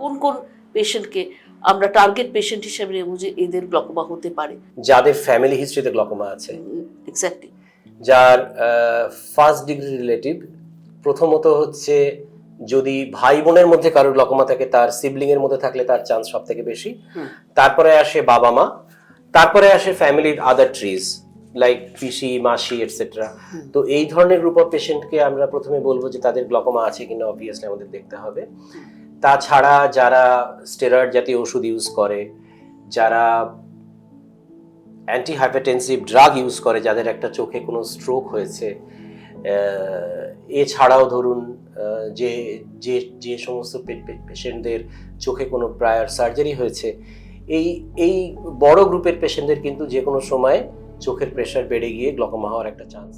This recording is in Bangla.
কোন কোন পেশেন্টকে আমরা টার্গেট পেশেন্ট হিসেবে নেব যে এদের গ্লকোমা হতে পারে। যাদের ফ্যামিলি হিস্ট্রিতে গ্লকোমা আছে। এক্স্যাক্টলি যার ফার্স্ট ডিগ্রি রিলেটিভ প্রথমত হচ্ছে যদি ভাই বোনের মধ্যে কারোর গ্লকোমা থাকে তার সিবলিং এর মধ্যে থাকলে তার চান্স সব থেকে বেশি তারপরে আসে বাবা মা তারপরে আসে ফ্যামিলির আদার ট্রিজ লাইক পিসি মাসি এটসেট্রা তো এই ধরনের গ্রুপ অফ পেশেন্টকে আমরা প্রথমে বলব যে তাদের গ্লকোমা আছে কিনা অবভিয়াসলি আমাদের দেখতে হবে। তাছাড়া যারা স্টেরয়েড জাতীয় ওষুধ ইউজ করে, যারা অ্যান্টি হাইপারটেনসিভ ড্রাগ ইউজ করে, যাদের একটা চোখে কোনো স্ট্রোক হয়েছে এছাড়াও ধরুন যে যে যে সমস্ত পেশেন্টদের চোখে কোনো প্রায়ার সার্জারি হয়েছে, এই এই বড় গ্রুপের পেশেন্টদের কিন্তু যে কোনো সময় চোখের প্রেশার বেড়ে গিয়ে গ্লকোমা হওয়ার একটা চান্স